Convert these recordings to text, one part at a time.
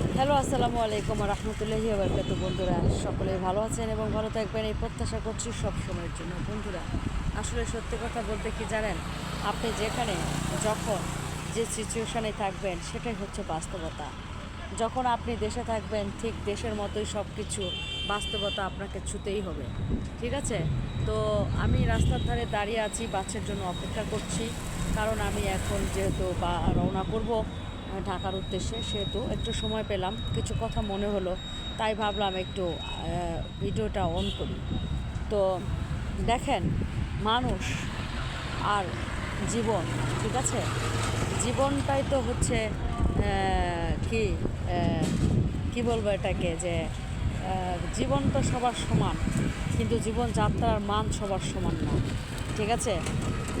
Hello, আসসালামু আলাইকুম রহমতুল্লাহি আবরকাত বন্ধুরা সকলেই ভালো আছেন এবং ভালো থাকবেন। এই প্রত্যাশা করছি সব সময়ের জন্য। বন্ধুরা, আসলে সত্যি কথা বলতে কি জানেন? আপনি যেখানে, যখন যে সিচুয়েশানে থাকবেন, সেটাই হচ্ছে বাস্তবতা। যখন আপনি দেশে থাকবেন, ঠিক দেশের মতোই সব কিছু বাস্তবতা আপনাকে ছুতেই হবে। ঠিক আছে? তো আমি রাস্তার ধারে দাঁড়িয়ে আছি বাচ্চার জন্য অপেক্ষা করছি। কারণ আমি এখন যেহেতু বা রওনা করব ঢাকার উদ্দেশ্যে, সেহেতু একটু সময় পেলাম। কিছু কথা মনে হলো, তাই ভাবলাম একটু ভিডিওটা অন করি। তো দেখেন, মানুষ আর জীবন, ঠিক আছে? জীবনটাই তো হচ্ছে কি কি বলব এটাকে যে জীবন তো সবার সমান, কিন্তু জীবনযাত্রার মান সবার সমান না, ঠিক আছে?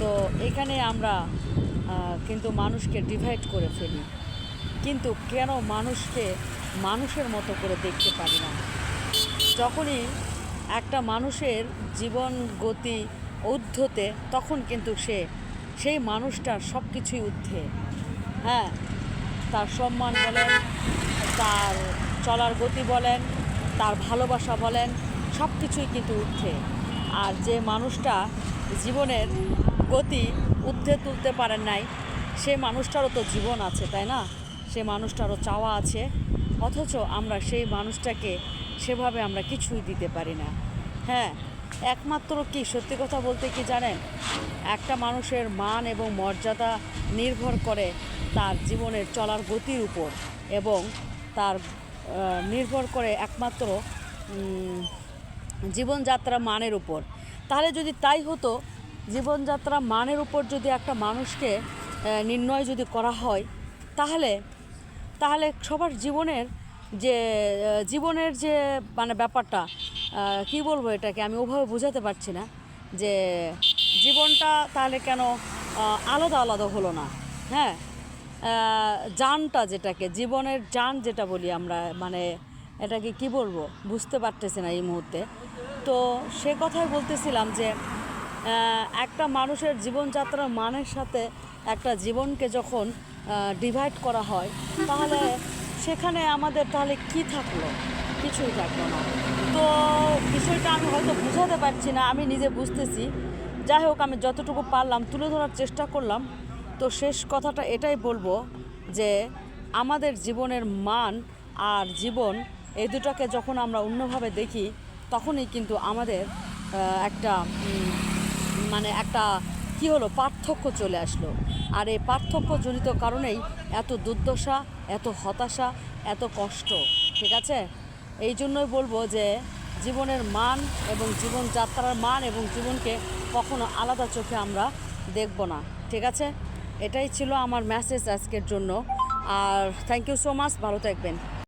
তো এখানে আমরা কিন্তু মানুষকে ডিভাইড করে ফেলি। কিন্তু কেন মানুষকে মানুষের মতো করে দেখতে পারি না? যখনই একটা মানুষের জীবন গতি ঊর্ধ্বতে, তখন কিন্তু সে, সেই মানুষটার সব কিছুই ঊর্ধ্বে। হ্যাঁ তার সম্মান বলেন, তার চলার গতি বলেন, তার ভালোবাসা বলেন সব কিছুই কিন্তু ঊর্ধ্বে। আর যে মানুষটা জীবনের গতি ঊর্ধ্বে তুলতে পারেন নাই সেই মানুষটারও তো জীবন আছে, তাই না? সে মানুষটারও চাওয়া আছে, অথচ আমরা সেই মানুষটাকে সেভাবে আমরা কিছুই দিতে পারি না। হ্যাঁ একমাত্র কি সত্যি কথা বলতে কি জানেন? একটা মানুষের মান এবং মর্যাদা নির্ভর করে তার জীবনের চলার গতির উপর এবং তার নির্ভর করে একমাত্র জীবনযাত্রা মানের উপর। তাহলে যদি তাই হতো, জীবনযাত্রা মানের উপর যদি একটা মানুষকে নির্ণয় যদি করা হয়, তাহলে তাহলে সবার জীবনের যে জীবনের যে মানে ব্যাপারটা কি বলব এটাকে, আমি ওভাবে বোঝাতে পারছি না যে, জীবনটা তাহলে কেন আলাদা আলাদা হলো না হ্যাঁ? জানটা যেটাকে, জীবনের যান যেটা বলি আমরা মানে এটাকে কি বলব, বুঝতে পারতেছি না এই মুহূর্তে। তো সে কথাই বলতেছিলাম যে একটা মানুষের জীবনযাত্রার মানের সাথে একটা জীবনকে যখন ডিভাইড করা হয়, তাহলে সেখানে আমাদের তাহলে কি থাকল? কিছুই থাকল না। তো বিষয়টা আমি হয়তো বুঝাতে পারছি না, আমি নিজে বুঝতেছি। যাই হোক, আমি যতটুকু পারলাম, তুলে ধরার চেষ্টা করলাম। তো শেষ কথাটা এটাই বলব যে, আমাদের জীবনের মান আর জীবন, এই দুটাকে যখন আমরা অন্যভাবে দেখি, তখনই কিন্তু আমাদের একটা মানে একটা কি হলো? পার্থক্য চলে আসলো। আর এই পার্থক্য জনিত কারণেই এত দুর্দশা, এত হতাশা, এত কষ্ট, ঠিক আছে? এই জন্যই বলব যে জীবনের মান এবং জীবনযাত্রার মান এবং জীবনকে কখনো আলাদা চোখে আমরা দেখব না, ঠিক আছে? এটাই ছিল আমার মেসেজ আজকের জন্য। আর থ্যাংক ইউ সো মাচ ভালো থাকবেন।